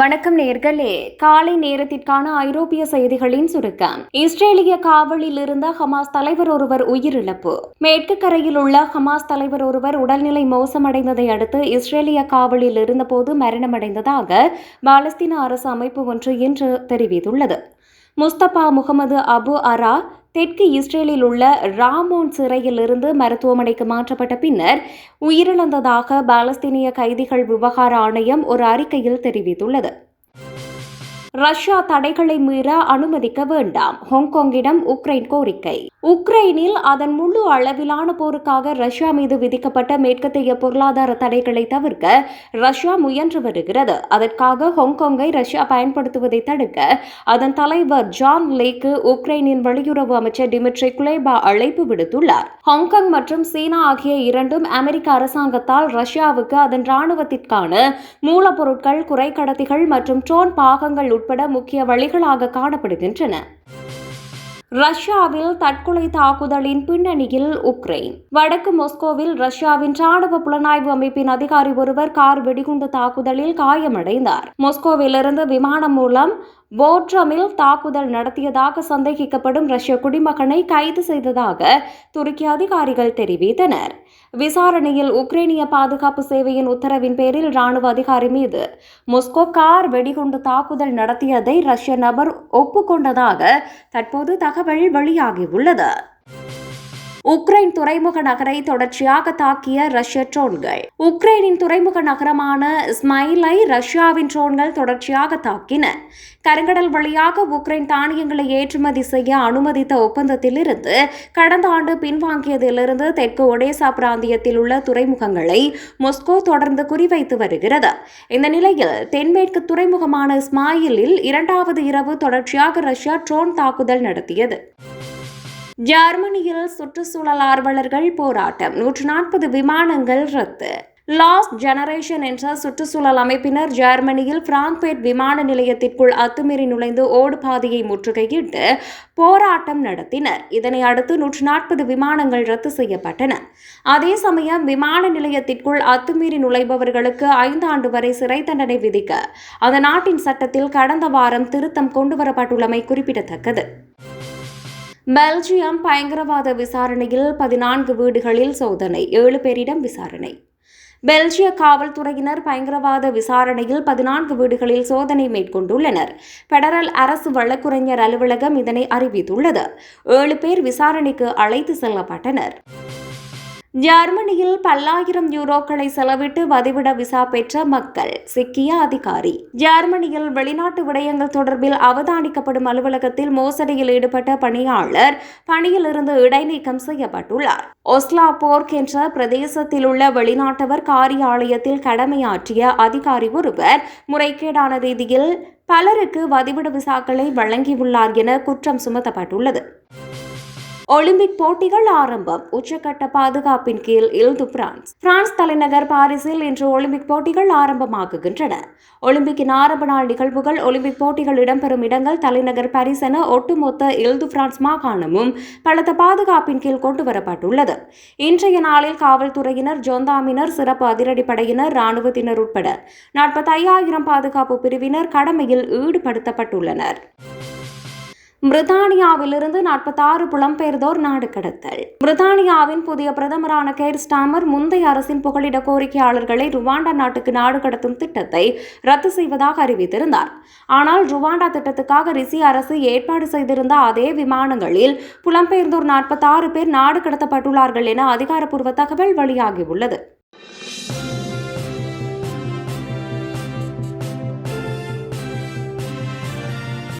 வணக்கம் நேர்களே. காலை நேரத்திற்கான ஐரோப்பிய செய்திகளின் சுருக்கம். இஸ்ரேலிய காவலில் இருந்த ஹமாஸ் தலைவர் ஒருவர் உயிரிழப்பு. மேற்கு கரையில் உள்ள ஹமாஸ் தலைவர் ஒருவர் உடல்நிலை மோசமடைந்ததை அடுத்து இஸ்ரேலிய காவலில் இருந்தபோது மரணமடைந்ததாக பாலஸ்தீன அரசு அமைப்பு ஒன்று இன்று தெரிவித்துள்ளது. முஸ்தபா முகமது அபு அரா தெற்கு இஸ்ரேலில் உள்ள ராமோன் சிறையிலிருந்து மருத்துவமனைக்கு மாற்றப்பட்ட பின்னர் உயிரிழந்ததாக பாலஸ்தீனிய கைதிகள் விவகார ஆணையம் ஒரு அறிக்கையில் தெரிவித்துள்ளது. ரஷ்யா தடைகளை மீற அனுமதிக்க வேண்டாம். ஹாங்காங்கிடம் உக்ரைன் கோரிக்கை. உக்ரைனில் அதன் முழு அளவிலான போருக்காக ரஷ்யா மீது விதிக்கப்பட்ட மேற்கத்திய பொருளாதார தடைகளை தவிர்க்க ரஷ்யா முயன்று வருகிறது. அதற்காக ஹாங்காங்கை ரஷ்யா பயன்படுத்துவதை தடுக்க அதன் தலைவர் ஜான் லேக்கு உக்ரைனின் வெளியுறவு அமைச்சர் டிமிட்ரி குலேபா அழைப்பு விடுத்துள்ளார். ஹாங்காங் மற்றும் சீனா ஆகிய இரண்டும் அமெரிக்க அரசாங்கத்தால் ரஷ்யாவுக்கு அதன் ராணுவத்திற்கான மூலப்பொருட்கள் குறைக்கடத்திகள் மற்றும் ட்ரோன் பாகங்கள் உட்பட முக்கிய வழிகளாக காணப்படுகின்றன. ரஷ்யாவில் தற்கொலை தாக்குதலின் பின்னணியில் உக்ரைன். வடக்கு மொஸ்கோவில் ரஷ்யாவின் ராணுவ புலனாய்வு அமைப்பின் அதிகாரி ஒருவர் கார் வெடிகுண்டு தாக்குதலில் காயமடைந்தார். மொஸ்கோவிலிருந்து விமானம் மூலம் போட்ரமில் தாக்குதல் நடத்தியதாக சந்தேகிக்கப்படும் ரஷ்ய குடிமகனை கைது செய்ததாக துருக்கி அதிகாரிகள் தெரிவித்தனர். விசாரணையில் உக்ரைனிய பாதுகாப்பு சேவையின் உத்தரவின் பேரில் ராணுவ அதிகாரி மீது மொஸ்கோ கார் வெடிகுண்டு தாக்குதல் நடத்தியதை ரஷ்ய நபர் ஒப்புக்கொண்டதாக தற்போது தகவல் வெளியாகியுள்ளது. உக்ரைன் துறைமுக நகரை தொடர்ச்சியாக தாக்கிய ரஷ்ய ட்ரோன்கள். உக்ரைனின் துறைமுக நகரமான ஸ்மைலை ரஷ்யாவின் ட்ரோன்கள் தொடர்ச்சியாக தாக்கின. கருங்கடல் வழியாக உக்ரைன் தானியங்களை ஏற்றுமதி செய்ய அனுமதித்த ஒப்பந்தத்திலிருந்து கடந்த ஆண்டு பின்வாங்கியதிலிருந்து தெற்கு ஒடேசா பிராந்தியத்தில் உள்ள துறைமுகங்களை மொஸ்கோ தொடர்ந்து குறிவைத்து வருகிறது. இந்த நிலையில் தென்மேற்கு துறைமுகமான ஸ்மாயிலில் இரண்டாவது இரவு தொடர்ச்சியாக ரஷ்யா ட்ரோன் தாக்குதல் நடத்தியது. ஜெர்மனியில் சுற்றுச்சூழல் ஆர்வலர்கள் போராட்டம். நூற்று நாற்பது விமானங்கள் ரத்து. லாஸ் ஜெனரேஷன் என்ற சுற்றுச்சூழல் அமைப்பினர் ஜெர்மனியில் பிராங்க்பேட் விமான நிலையத்திற்குள் அத்துமீறி நுழைந்து ஓடு பாதையை முற்றுகையிட்டு போராட்டம் நடத்தினர். இதனை அடுத்து நூற்று நாற்பது விமானங்கள் ரத்து செய்யப்பட்டன. அதே சமயம் விமான நிலையத்திற்குள் அத்துமீறி நுழைபவர்களுக்கு ஐந்து ஆண்டு வரை சிறை தண்டனை விதிக்க அந்த நாட்டின் சட்டத்தில் கடந்த வாரம் திருத்தம் கொண்டுவரப்பட்டுள்ளமை குறிப்பிடத்தக்கது. பெல்ஜியம் பயங்கரவாத விசாரணையில் பதினான்கு வீடுகளில் சோதனை ஏழு பேரிடம் விசாரணை. பெல்ஜிய காவல்துறையினர் பயங்கரவாத விசாரணையில் பதினான்கு வீடுகளில் சோதனை மேற்கொண்டுள்ளனர். பெடரல் அரசு வழக்குரைஞர் அலுவலகம் இதனை அறிவித்துள்ளது. ஏழு பேர் விசாரணைக்கு அழைத்து செல்லப்பட்டனர். ஜெர்மனியில் பல்லாயிரம் யூரோக்களை செலவிட்டு வதிவிட விசா பெற்ற மக்கள் சிக்கிய அதிகாரி. ஜெர்மனியில் வெளிநாட்டு விடயங்கள் தொடர்பில் அவதானிக்கப்படும் அலுவலகத்தில் மோசடியில் ஈடுபட்ட பணியாளர் பணியிலிருந்து இடைநீக்கம் செய்யப்பட்டுள்ளார். ஒஸ்லா போர்க் என்ற பிரதேசத்தில் உள்ள வெளிநாட்டவர் காரியாலயத்தில் கடமையாற்றிய அதிகாரி ஒருவர் முறைகேடான ரீதியில் பலருக்கு வதிவிட விசாக்களை வழங்கியுள்ளார் என குற்றம் சுமத்தப்பட்டுள்ளது. ஒலிம்பிக் போட்டிகள் ஆரம்பம். உச்சக்கட்ட பாதுகாப்பின் கீழ் இல்து பிரான்ஸ். பிரான்ஸ் தலைநகர் பாரிஸில் இன்று ஒலிம்பிக் போட்டிகள் ஆரம்பமாகுகின்றன. ஒலிம்பிக்கின் ஆரம்ப நாள் நிகழ்வுகள் ஒலிம்பிக் போட்டிகள் இடம்பெறும் இடங்கள் தலைநகர் பாரிஸ் என ஒட்டுமொத்த இல்து பிரான்ஸ் மாகாணமும் பலத்த பாதுகாப்பின் கீழ் கொண்டு வரப்பட்டுள்ளது இன்றைய நாளில் காவல்துறையினர் ஜோந்தாமினர் சிறப்பு அதிரடிப்படையினர் ராணுவத்தினர் உட்பட நாற்பத்தையாயிரம் பாதுகாப்பு பிரிவினர் கடமையில் ஈடுபடுத்தப்பட்டுள்ளனர். பிரித்தானியாவிலிருந்து நாற்பத்தாறு புலம்பெயர்ந்தோர் நாடு கடத்தல். பிரித்தானியாவின் புதிய பிரதமரான கேர் ஸ்டாமர் முந்தைய அரசின் புகலிட கோரிக்கையாளர்களை ருவாண்டா நாட்டுக்கு நாடு கடத்தும் திட்டத்தை ரத்து செய்வதாக அறிவித்திருந்தார். ஆனால் ருவாண்டா திட்டத்துக்காக ரிசி அரசு ஏற்பாடு செய்திருந்த அதே விமானங்களில் புலம்பெயர்ந்தோர் நாற்பத்தாறு பேர் நாடு கடத்தப்பட்டுள்ளார்கள் என அதிகாரப்பூர்வ தகவல் வெளியாகியுள்ளது.